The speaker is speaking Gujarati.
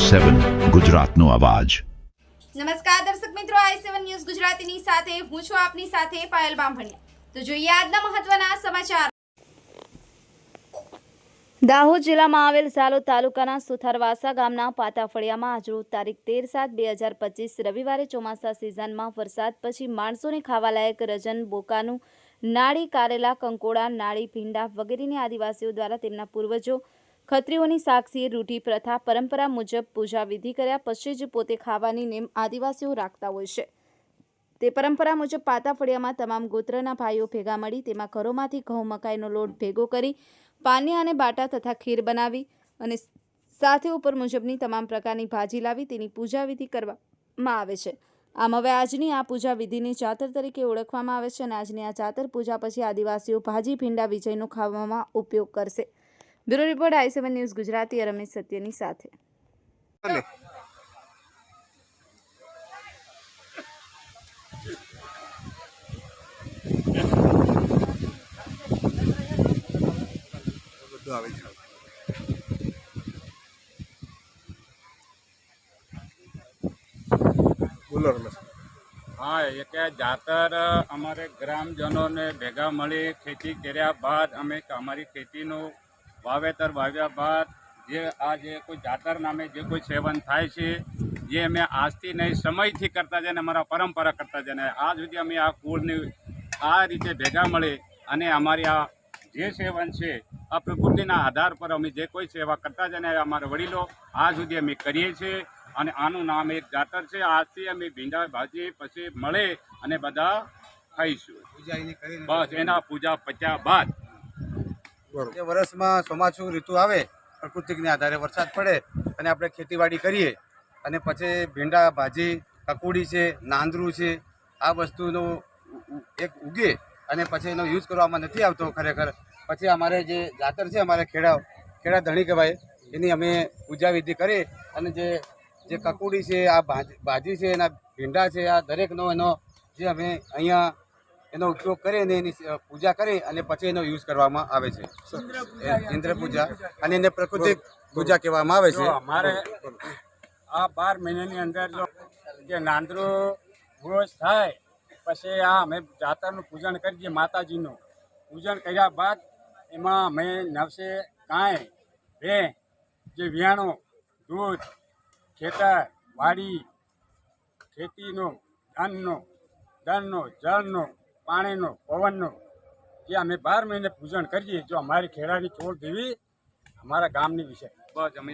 સેવન ગુજરાતનો અવાજ. નમસ્કાર દર્શક મિત્રો આઈ સેવન ન્યૂઝ ગુજરાતીની સાથે હું છું આપની સાથે પાયલ બામભણિયા. તો જોઈએ આજના મહત્વના સમાચાર. દાહોદ જિલ્લામાં આવેલ ઝાલોદ તાલુકાના સુથારવાસા ગામના પાતાફળિયામાં આજરોજ તારીખ તેર સાત બે હજાર પચીસ રવિવારે ચોમાસા સિઝનમાં વરસાદ પછી માણસોને ખાવાલાયક રજન બોકાનું નાળી કારેલા કંકોડા નાળી ભીંડા વગેરેની આદિવાસીઓ દ્વારા તેમના પૂર્વજો ખત્રીઓની સાક્ષી રૂઢી પ્રથા પરંપરા મુજબ પૂજા વિધિ કર્યા પછી જ પોતે ખાવાની નેમ આદિવાસીઓ રાખતા હોય છે. તે પરંપરા મુજબ પાતાફળિયામાં તમામ ગોત્રના ભાઈઓ ભેગા મળી તેમાં ઘરોમાંથી ઘઉં મકાઈનો લોટ ભેગો કરી પાનિયા અને બાટા તથા ખીર બનાવી અને સાથે ઉપર મુજબની તમામ પ્રકારની ભાજી લાવી તેની પૂજા વિધિ કરવામાં આવે છે. આમ હવે આજની આ પૂજા વિધિને જાતર તરીકે ઓળખવામાં આવે છે અને આજની આ જાતર પૂજા પછી આદિવાસીઓ ભાજી ભીંડા વિજયનો ખાવામાં ઉપયોગ કરશે. Bureau report I seven news Gujarati Ramesh સત્યની સાથે. બધું આવે છે બોલો રમેશ હા એટલે જાતર અમારે ગ્રામજનોને ભેગા મળી ખેતી કર્યા બાદ અમે અમારી ખેતીનું વાવેતર વાવ્યા બાદ જે આ જે કોઈ જાતર નામે જે કોઈ સેવન થાય છે જે અમે આજથી નહીં સમયથી કરતા જઈને અમારા પરંપરા કરતા જઈને આજ સુધી અમે આ કુળની આ રીતે ભેગા મળી અને અમારી આ જે સેવન છે આ પ્રકૃતિના આધાર પર અમે જે કોઈ સેવા કરતા જઈને અમારા વડીલો આજ સુધી અમે કરીએ છીએ અને આનું નામ એક જાતર છે. આજથી અમે ભીંડા ભાજી પછી મળે અને બધા ખાઈશું. બસ એના પૂજા પત્યા બાદ જે વર્ષમાં ચોમાસું ઋતુ આવે પ્રકૃતિના આધારે વરસાદ પડે અને આપણે ખેતીવાડી કરીએ અને પછી ભીંડા, ભાજી, કકુડી છે, નાંદરું છે, આ વસ્તુનો એક ઉગે અને પછી એનો યુઝ કરવામાં નથી આવતો ખરેખર. પછી અમારે જે જાતર છે, અમારે ખેડા ખેડા ધણી કહેવાય એની અમે પૂજા વિધિ કરી અને જે જે કકુડી છે, આ ભાજી છે, એના ભીંડા છે, આ દરેકનો એનો જે અમે અહીંયા એનો ઉપયોગ કરી અને એની પૂજા કરી અને પછી એનો યુઝ કરવામાં આવે છે. ઇન્દ્ર પૂજા અને એને પ્રકૃતિક પૂજા કહેવામાં આવે છે. અમારે આ બાર મહિનાની અંદર જો જે નાંદરો ગ્રોસ થાય પછી આ અમે જાતરનું પૂજન કરીએ માતાજીનું પૂજન કર્યા બાદ એમાં અમે નવસે કાંઈ બે જે વિયાણો દૂધ ખેતર વાડી ખેતીનો ધનનો ધનનો જળનો પાણીનો, પવનનો, જે અમે બાર મહિને પૂજન કરીએ, જો અમારી ખેડાની છોડ દેવી અમારા ગામની વિશે. બસ, અમે